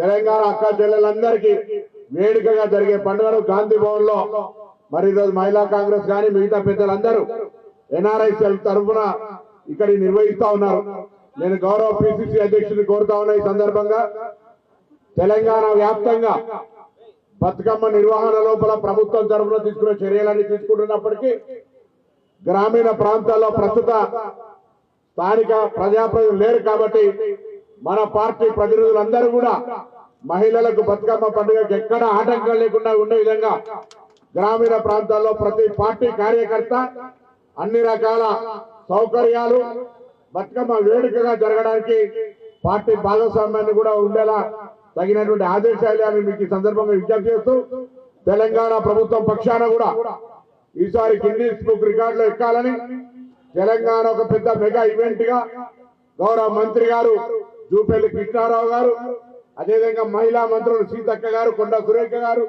తెలంగాణ అక్క చెల్లెలందరికీ వేడుకగా జరిగే పండుగను గాంధీ భవన్లో మరి ఈరోజు మహిళా కాంగ్రెస్ కానీ మిగతా పెద్దలందరూ ఎన్ఆర్ఐ సెల్ తరఫున ఇక్కడ నిర్వహిస్తా ఉన్నారు. నేను గౌరవ పిసిసి అధ్యక్షుడిని కోరుతా ఉన్నా ఈ సందర్భంగా. తెలంగాణ వ్యాప్తంగా బతుకమ్మ నిర్వహణ లోపల ప్రభుత్వం తరఫున తీసుకున్న చర్యలన్నీ తీసుకుంటున్నప్పటికీ గ్రామీణ ప్రాంతాల్లో ప్రస్తుత స్థానిక ప్రజాప్రతినిధులు లేరు కాబట్టి మన పార్టీ ప్రతినిధులందరూ కూడా మహిళలకు బతుకమ్మ పండుగకి ఎక్కడ ఆటంకం లేకుండా ఉండే విధంగా గ్రామీణ ప్రాంతాల్లో ప్రతి పార్టీ కార్యకర్త అన్ని రకాల సౌకర్యాలు బతుకమ్మ వేడుకగా జరగడానికి పార్టీ భాగస్వామ్యాన్ని కూడా ఉండేలా తగినటువంటి ఆదేశాలు మీకు ఈ సందర్భంగా విజ్ఞప్తి చేస్తూ తెలంగాణ ప్రభుత్వం పక్షాన కూడా ఈసారి గిన్నీస్ బుక్ రికార్డులో ఎక్కాలని తెలంగాణ ఒక పెద్ద మెగా ఈవెంట్గా గౌరవ మంత్రి గారు జూపల్లి కృష్ణారావు గారు అదేవిధంగా మహిళా మంత్రులు సీతక్క గారు కొండ సురేఖ గారు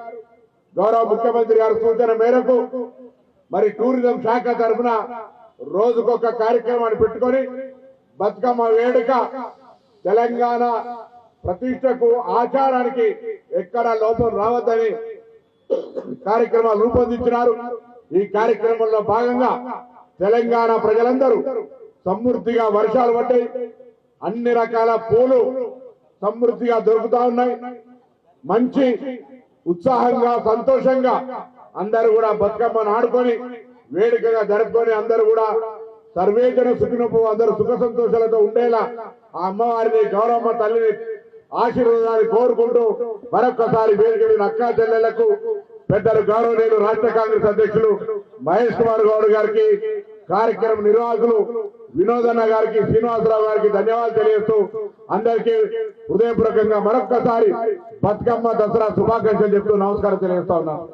గౌరవ ముఖ్యమంత్రి గారి సూచన మేరకు మరి టూరిజం శాఖ తరఫున రోజుకొక కార్యక్రమాన్ని పెట్టుకొని బతుకమ్మ వేడుక తెలంగాణ ప్రతిష్టకు ఆచారానికి ఎక్కడ లోపం రావద్దని కార్యక్రమాలు రూపొందించినారు. ఈ కార్యక్రమంలో భాగంగా తెలంగాణ ప్రజలందరూ సమృద్ధిగా వర్షాలు పడ్డాయి. అన్ని రకాల పూలు సమృద్ధిగా దొరుకుతా ఉన్నాయి. మంచి ఉత్సాహంగా సంతోషంగా అందరూ కూడా బతుకమ్మను ఆడుకొని వేడుకగా జరుపుకొని అందరూ కూడా సర్వేజన సుఖినపు అందరూ సుఖ సంతోషాలతో ఉండేలా ఆ అమ్మవారిని గౌరవమ్మ తల్లిని ఆశీర్వాదాన్ని కోరుకుంటూ మరొక్కసారి వేడుక అక్కా చెల్లెలకు పెద్దలు గౌరవనీయులు రాష్ట్ర కాంగ్రెస్ అధ్యక్షులు మహేష్ కుమార్ గౌడ్ గారికి కార్యక్రమ నిర్వాహకులు వినోదన్న గారికి శ్రీనివాసరావు గారికి ధన్యవాదాలు తెలియజేస్తూ అందరికీ హృదయపూర్వకంగా మరొక్కసారి బతుకమ్మ దసరా శుభాకాంక్షలు చెప్తూ నమస్కారం తెలియజేస్తా ఉన్నాను.